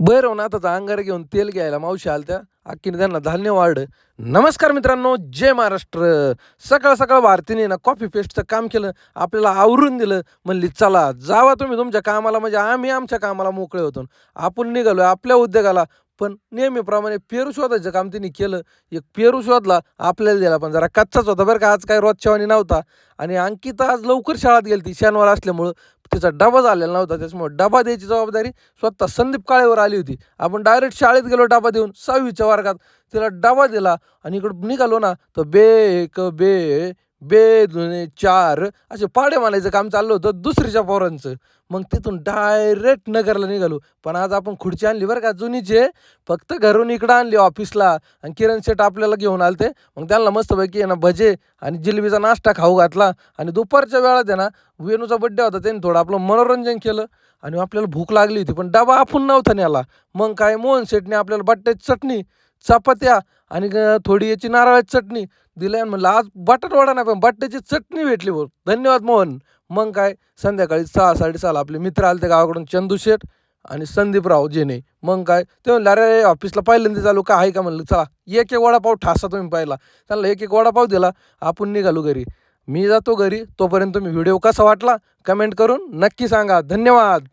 भैरवनाथाचा अंगार घेऊन तेल घ्यायला मावशी आलत्या. अख्खीने त्यांना धान्य वाढ नमस्कार मित्रांनो जय महाराष्ट्र. सकाळ सकाळ भारतीने ना कॉफी पेस्टचं काम केलं. आपल्याला आवरून दिलं. म्हणली चला जावा तुम्ही तुमच्या कामाला. म्हणजे आम्ही आमच्या कामाला मोकळे होतो. आपण निघालो आपल्या उद्योगाला. पण नेहमीप्रमाणे पेरू शोधायचं काम त्यांनी केलं. एक पेरू शोधला आपल्याला दिला पण जरा कच्चाच होता बरं का. आज काय रोजच्यावानी नव्हता. आणि अंकिता आज लवकर शाळेत गेली ती शनिवार असल्यामुळं तिचा डबा झालेला नव्हता. त्याच्यामुळे डबा द्यायची जबाबदारी स्वतः संदीप काळेवर आली होती. आपण डायरेक्ट शाळेत गेलो डबा देऊन सहावीच्या वर्गात तिला डबा दिला आणि इकडं निघालो ना तर बे एक बे बे जुने चार असे पाडे मानायचं काम चाललं होतं दुसरीच्या पोरांचं. मग तिथून डायरेक्ट नगरला निघालो. पण आज आपण खुर्ची आणली बरं का जुनीचे फक्त घरून इकडं आणली ऑफिसला आणि किरण शेट आपल्याला घेऊन आलते. मग त्यांना मस्तपैकी ना भजे आणि जिलेबीचा नाश्ता खाऊ घातला. आणि दुपारच्या वेळात आहे ना वेणूचा बड्डे होता त्यांनी थोडं आपलं मनोरंजन केलं. आणि आपल्याला भूक लागली होती पण डबा आपण नव्हता न्याला मग काय मोहन शेटने आपल्याला बट्ट्याची चटणी चपात्या आणि थोडी याची नारळाची चटणी दिल्या म्हणलं आज बटाटवडा नाही पण बटाट्याची चटणी भेटली बोल धन्यवाद मोहन. मग काय संध्याकाळी सहा साडेसहाला आपले मित्र आले ते गावाकडून चंदू शेठ आणि संदीपराव जेने. मग काय ते म्हणलं अरे ऑफिसला पहिल्यांदा चालू का आहे का? म्हणलं चला एक एक वडापाव ठासा तुम्ही पाहिला. त्यांना एक एक वडापाव दिला आपण निघालो घरी. मी जातो घरी तोपर्यंत तुम्ही व्हिडिओ कसा वाटला कमेंट करून नक्की सांगा. धन्यवाद.